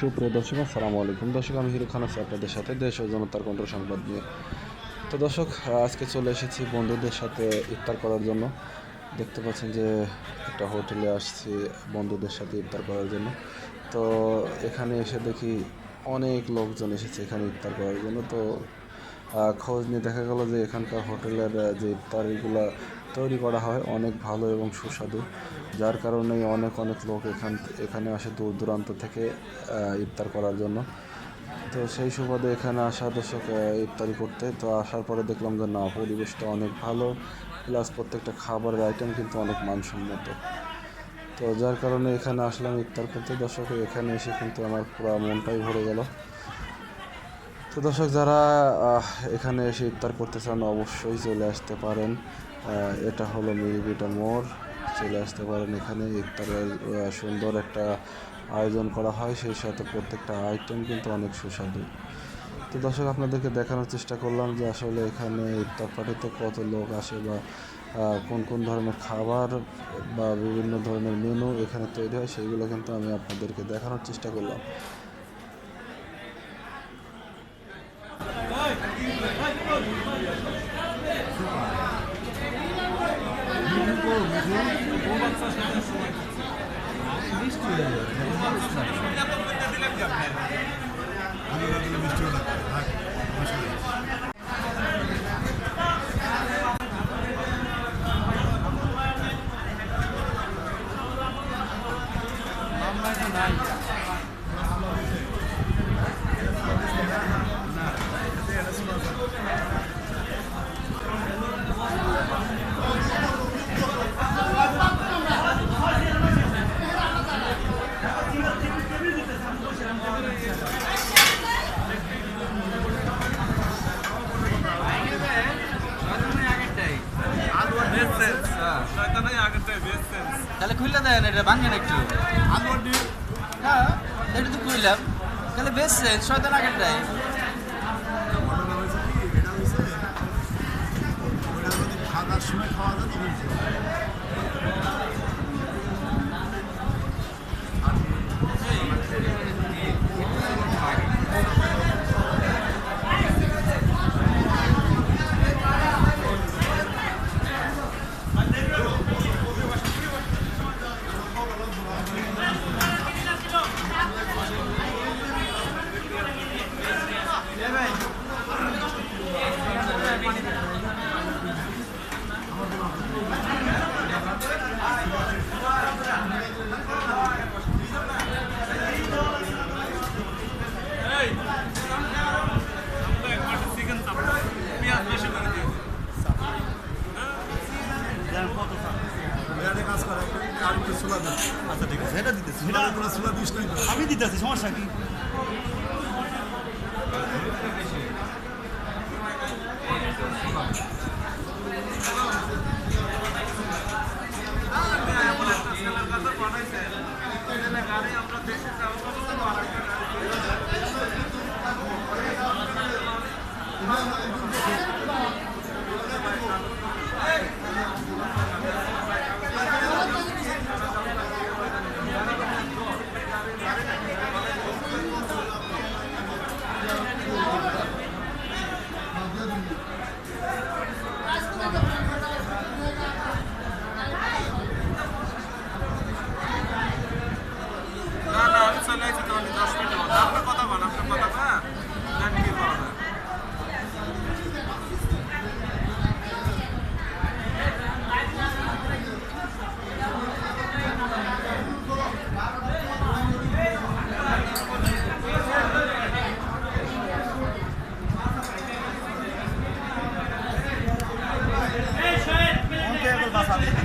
সুপ্রিয় দর্শক, আসসালামু আলাইকুম। দর্শক, আমি হিরো খান আছি আপনাদের সাথে দেশ ও জনতার কণ্ঠ সংবাদ নিয়ে। তো দর্শক, আজকে চলে এসেছি বন্ধুদের সাথে ইফতার করার জন্য। দেখতে পাচ্ছেন যে একটা হোটেলে আসছি বন্ধুদের সাথে ইফতার করার জন্য। তো এখানে এসে দেখি অনেক লোকজন এসেছে এখানে ইফতার করার জন্য। তো খোঁজ নিয়ে দেখা গেল যে এখানকার হোটেলের যে ইফতারিগুলো তৈরি করা হয় অনেক ভালো এবং সুস্বাদু, যার কারণে অনেক অনেক লোক এখান, এখানে আসে দূর দূরান্ত থেকে ইফতার করার জন্য। তো সেই সুবাদে এখানে আসা দর্শক ইফতারি করতে। তো আসার পরে দেখলাম যে না, পরিবেশটা অনেক ভালো। প্লাস প্রত্যেকটা খাবারের আইটেম কিন্তু অনেক মানসম্মত। তো যার কারণে এখানে আসলাম ইফতার করতে। দর্শক, এখানে এসে কিন্তু আমার পুরো মনটাই ভরে গেল। তো দর্শক যারা এখানে এসে ইফতার করতে চান, অবশ্যই চলে আসতে পারেন। এটা হলো মিরিবিটা মোড়। চলে আসতে পারেন এখানে। ইফতারের সুন্দর একটা আয়োজন করা হয়। সেই সাথে প্রত্যেকটা আইটেম কিন্তু অনেক সুস্বাদু। তো দর্শক, আপনাদেরকে দেখানোর চেষ্টা করলাম যে আসলে এখানে ইফতার পার্টিতে কত লোক আসে বা কোন কোন ধরনের খাবার বা বিভিন্ন ধরনের মেনু এখানে তৈরি হয় সেইগুলো কিন্তু আমি আপনাদেরকে দেখানোর চেষ্টা করলাম। তাহলে খুললে দেন এটা ভাঙেন একটু। হ্যাঁ এটা তো খুললাম তাহলে বেশ শয়তান আগেরটাই সময় খাওয়া যায় আচ্ছা ঠিক আছে এটা দিতেছি আমি দিতেছি সমস্যা কি না না আমি চলে আসছি তোমার দশ মিনিটের মধ্যে আপনার কথা বল আপনার কথা হ্যাঁ দেন কি করা যায় বিরাট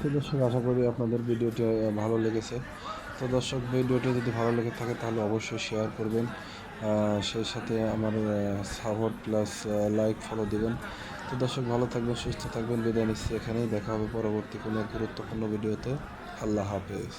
তো দর্শক, আশা করি আপনাদের ভিডিওটি ভালো লেগেছে। তো দর্শক, ভিডিওটি যদি ভালো লেগে থাকে, তাহলে অবশ্যই শেয়ার করবেন। সেই সাথে আমার সাপোর্ট প্লাস লাইক ফলো দেবেন। তো দর্শক, ভালো থাকবেন, সুস্থ থাকবেন। বিদায় নিচ্ছি এখানেই। দেখা হবে পরবর্তী কোনো গুরুত্বপূর্ণ ভিডিওতে। আল্লাহ হাফেজ।